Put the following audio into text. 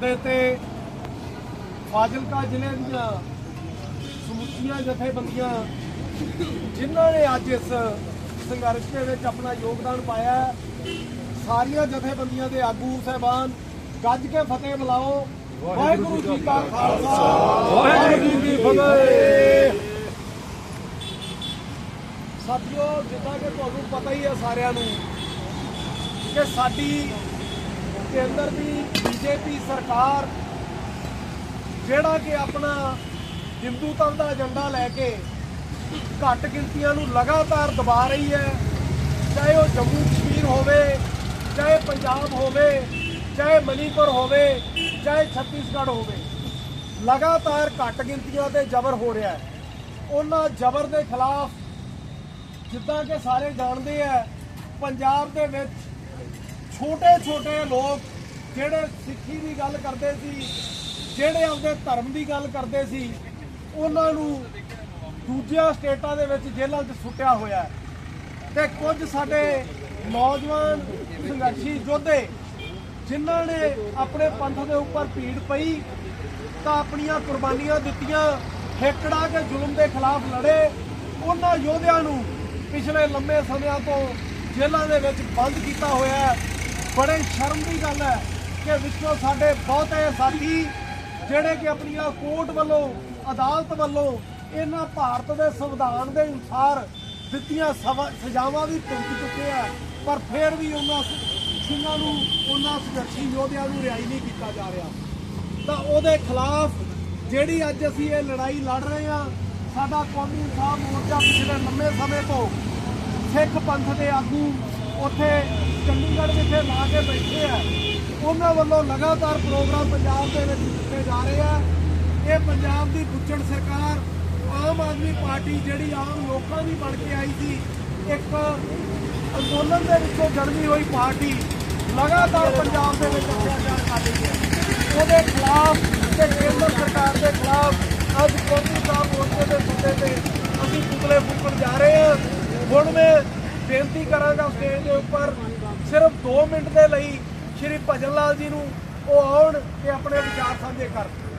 ਦੇ ਤੇ ਫਾਜ਼ਿਲਕਾ ਜ਼ਿਲ੍ਹੇ ਦੀਆਂ ਸਮੁੱਚੀਆਂ ਜਥੇਬੰਦੀਆਂ ਜਿਨ੍ਹਾਂ ਨੇ ਅੱਜ ਇਸ ਸੰਘਰਸ਼ ਦੇ ਵਿੱਚ ਆਪਣਾ ਯੋਗਦਾਨ ਪਾਇਆ ਸਾਰੀਆਂ ਜਥੇਬੰਦੀਆਂ ਦੇ ਆਗੂ ਸਹਿਬਾਨ, ਗੱਜ ਕੇ ਫਤਿਹ ਬੁਲਾਓ। ਵਾਹਿਗੁਰੂ ਜੀ ਕਾ ਖਾਲਸਾ। ਵਾਹਿਗੁਰੂ ਜੀ ਕੀ ਫਤਿਹ। ਸਾਥੀਓ, ਜਿੱਦਾਂ ਕਿ ਤੁਹਾਨੂੰ ਪਤਾ ਹੀ ਹੈ ਸਾਰਿਆਂ ਨੂੰ ਕਿ ਸਾਡੀ ਕੇਂਦਰ ਦੀ ਬੀਜੇਪੀ ਸਰਕਾਰ ਜਿਹੜਾ ਕਿ ਆਪਣਾ ਹਿੰਦੂਤਵ ਦਾ ਏਜੰਡਾ ਲੈ ਕੇ ਘੱਟ ਗਿਣਤੀਆਂ ਨੂੰ ਲਗਾਤਾਰ ਦਬਾ ਰਹੀ ਹੈ, ਚਾਹੇ ਉਹ ਜੰਮੂ ਕਸ਼ਮੀਰ ਹੋਵੇ, ਚਾਹੇ ਪੰਜਾਬ ਹੋਵੇ, ਚਾਹੇ ਮਨੀਪੁਰ ਹੋਵੇ, ਚਾਹੇ ਛੱਤੀਸਗੜ੍ਹ ਹੋਵੇ, ਲਗਾਤਾਰ ਘੱਟ ਗਿਣਤੀਆਂ ਤੇ ਜ਼ਬਰ ਹੋ ਰਿਹਾ ਹੈ। ਉਹਨਾਂ ਜ਼ਬਰ ਦੇ ਖਿਲਾਫ ਜਿੱਦਾਂ ਕਿ ਸਾਰੇ ਜਾਣਦੇ ਆ, ਪੰਜਾਬ ਦੇ ਵਿੱਚ ਛੋਟੇ ਛੋਟੇ ਲੋਕ ਜਿਹੜੇ ਸਿੱਖੀ ਦੀ ਗੱਲ ਕਰਦੇ ਸੀ, ਜਿਹੜੇ ਆਪਦੇ ਧਰਮ ਦੀ ਗੱਲ ਕਰਦੇ ਸੀ, ਉਹਨਾਂ ਨੂੰ ਦੂਜਿਆਂ ਸਟੇਟਾਂ ਦੇ ਵਿੱਚ ਜੇਲ੍ਹਾਂ 'ਚ ਸੁੱਟਿਆ ਹੋਇਆ ਹੈ। ਤੇ ਕੁਝ ਸਾਡੇ ਨੌਜਵਾਨ ਸੰਘਰਸ਼ੀ ਯੋਧੇ, ਜਿਨ੍ਹਾਂ ਨੇ ਆਪਣੇ ਪੰਥ ਦੇ ਉੱਪਰ ਭੀੜ ਪਈ, ਤਾਂ ਆਪਣੀਆਂ ਕੁਰਬਾਨੀਆਂ ਦਿੱਤੀਆਂ ਠੇਕੜਾ ਕੇ ਜ਼ੁਲਮ ਦੇ ਖਿਲਾਫ ਲੜੇ, ਉਹਨਾਂ ਯੋਧਿਆਂ ਨੂੰ ਪਿਛਲੇ ਲੰਮੇ ਸਮਿਆਂ ਤੋਂ ਜੇਲ੍ਹਾਂ ਦੇ ਵਿੱਚ ਬੰਦ ਕੀਤਾ ਹੋਇਆ ਹੈ। ਬੜੇ ਸ਼ਰਮ ਦੀ ਗੱਲ ਹੈ। ਕਿ ਵਿੱਚੋਂ ਸਾਡੇ ਬਹੁਤੇ ਸਾਥੀ ਜਿਹੜੇ ਕਿ ਆਪਣੀਆਂ ਕੋਰਟ ਵੱਲੋਂ, ਅਦਾਲਤ ਵੱਲੋਂ ਇਹਨਾਂ ਭਾਰਤ ਦੇ ਸੰਵਿਧਾਨ ਦੇ ਅਨੁਸਾਰ ਦਿੱਤੀਆਂ ਸਵਾ- ਸਜ਼ਾਵਾਂ ਵੀ ਭੁਗਤ ਚੁੱਕੇ ਆ, ਪਰ ਫਿਰ ਵੀ ਉਹਨਾਂ ਸਿੰਘਾਂ ਨੂੰ ਉਹਨਾਂ ਸੰਘਰਸ਼ੀ ਯੋਧਿਆਂ ਨੂੰ ਰਿਹਾਈ ਨਹੀਂ ਕੀਤਾ ਜਾ ਰਿਹਾ। ਤਾਂ ਉਹਦੇ ਖਿਲਾਫ ਜਿਹੜੀ ਅੱਜ ਅਸੀਂ ਇਹ ਲੜਾਈ ਲੜ ਰਹੇ ਹਾਂ, ਸਾਡਾ ਕੌਮੀ ਇਨਸਾਫ ਮੋਰਚਾ ਪਿਛਲੇ ਲੰਮੇ ਸਮੇਂ ਤੋਂ ਸਿੱਖ ਪੰਥ ਦੇ ਆਗੂ ਉੱਥੇ ਚੰਡੀਗੜ੍ਹ ਵਿਖੇ ਲਾ ਕੇ ਬੈਠੇ ਆ। ਉਹਨਾਂ ਵੱਲੋਂ ਲਗਾਤਾਰ ਪ੍ਰੋਗਰਾਮ ਪੰਜਾਬ ਦੇ ਵਿੱਚ ਦਿੱਤੇ ਜਾ ਰਹੇ ਆ। ਇਹ ਪੰਜਾਬ ਦੀ ਬੁੱਚੜ ਸਰਕਾਰ, ਆਮ ਆਦਮੀ ਪਾਰਟੀ ਜਿਹੜੀ ਆਮ ਲੋਕਾਂ ਦੀ ਬਣ ਕੇ ਆਈ ਸੀ, ਇੱਕ ਅੰਦੋਲਨ ਦੇ ਵਿੱਚੋਂ ਜਨਮੀ ਹੋਈ ਪਾਰਟੀ ਲਗਾਤਾਰ ਪੰਜਾਬ ਦੇ ਵਿੱਚ ਅਤਿਆਚਾਰ ਕਰ ਰਹੀ ਹੈ। ਉਹਦੇ ਖਿਲਾਫ ਤੇ ਕੇਂਦਰ ਸਰਕਾਰ ਦੇ ਖਿਲਾਫ ਅੱਜ ਕੌਮੀ ਸਾਹਿਬ ਮੋਰਚੇ ਦੇ ਮੁੱਦੇ ਤੇ ਅਸੀਂ ਪੁਤਲੇ ਫੂਕਣ ਜਾ ਰਹੇ ਹਾਂ। ਹੁਣ ਮੈਂ ਬੇਨਤੀ ਕਰਾਂਗਾ ਸਟੇਜ ਦੇ ਉੱਪਰ ਸਿਰਫ 2 ਮਿੰਟ ਦੇ ਲਈ ਸ਼੍ਰੀ ਭਜਨ ਲਾਲ ਜੀ ਨੂੰ ਉਹ ਆਉਣ ਤੇ ਆਪਣੇ ਵਿਚਾਰ ਸਾਂਝੇ ਕਰਨ।